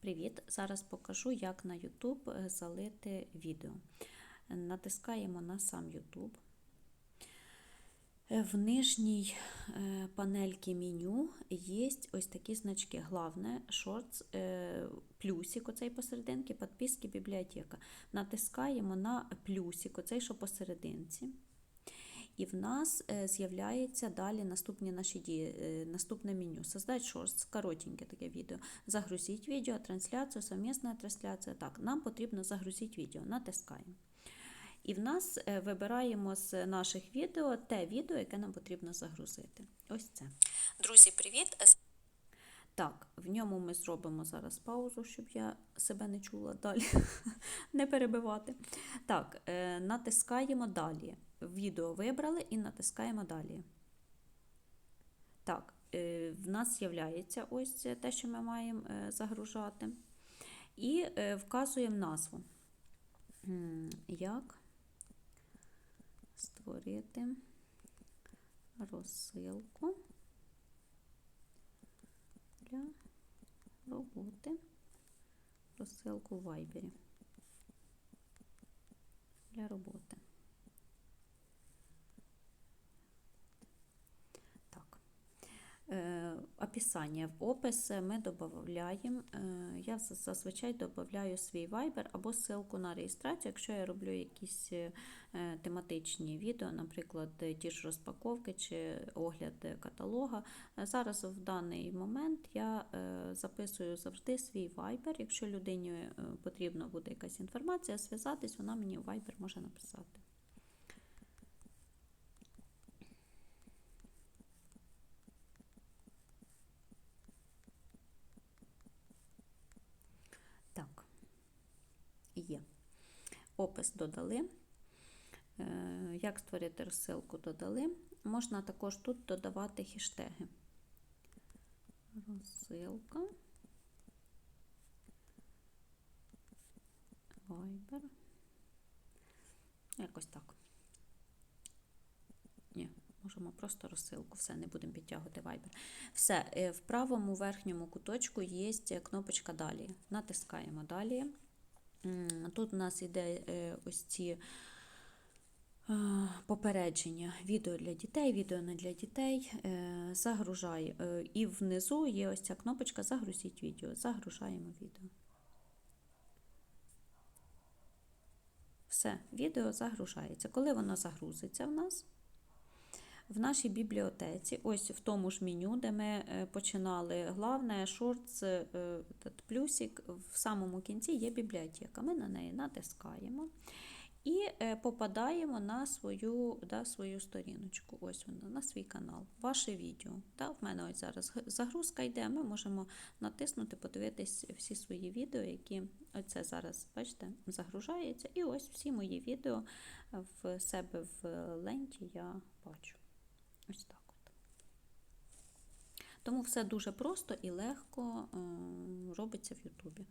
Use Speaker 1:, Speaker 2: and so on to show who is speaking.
Speaker 1: Привіт! Зараз покажу, як на YouTube е, залити відео. Натискаємо на сам YouTube. Е, В нижній е, панельці меню є ось такі значки. Главне, е, плюсик оцей посерединки, підписки, бібліотека. Натискаємо на плюсик, оцей, що посерединці. І в нас е, з'являється далі наступні наші дії, е, наступне меню. Создать шорт, коротеньке таке відео. Загрузить відео, трансляцію, совмісна трансляція. Так, нам потрібно загрузити відео. Натискаємо. І в нас е, вибираємо з наших відео те відео, яке нам потрібно загрузити. Ось це.
Speaker 2: Друзі, привіт!
Speaker 1: Так, в ньому ми зробимо зараз паузу, щоб я себе не чула далі, не перебивати. Так, натискаємо далі. Відео вибрали і натискаємо далі. Так, е, в нас з'являється ось те, що ми маємо е, загружати. І е, вказуємо назву. Як створити розсилку для роботи розсилку в Viber для роботи. Так. Е, описання. В опис ми додаємо, е, я зазвичай додаю свій Viber або ссылку на реєстрацію, якщо я роблю якісь е, тематичні відео, наприклад, ті ж розпаковки чи огляд каталога. Зараз в даний момент я е, записую завжди свій Viber. Якщо людині потрібна буде якась інформація, зв'язатись, вона мені в Viber може написати. Так, є. Опис додали. Е, Як створити розсилку додали. Можна також тут додавати хештеги. Розсилка. Viber. Якось так. Ні, можемо просто розсилку, все, не будемо підтягувати Viber. Все, е, в правому верхньому куточку є кнопочка Далі. Натискаємо далі. Тут у нас йде е, ось ці е, попередження. Відео для дітей, відео не для дітей. Е, Загружай. І внизу є ось ця кнопочка Загрузіть відео. Загружаємо відео. Все, відео загружається. Коли воно загрузиться в нас, в нашій бібліотеці, ось в тому ж меню, де ми е, починали, головне, шортс, е, плюсик, в самому кінці є бібліотека. Ми на неї натискаємо і е, попадаємо на свою да, свою сторіночку, ось вона, на свій канал, ваше відео. Да, В мене ось зараз загрузка йде, ми можемо натиснути, подивитись всі свої відео, які оце зараз, бачите, загружається. І ось всі мої відео в себе в ленті я бачу. Ось так от. Тому все дуже просто і легко е, робиться в Ютубі.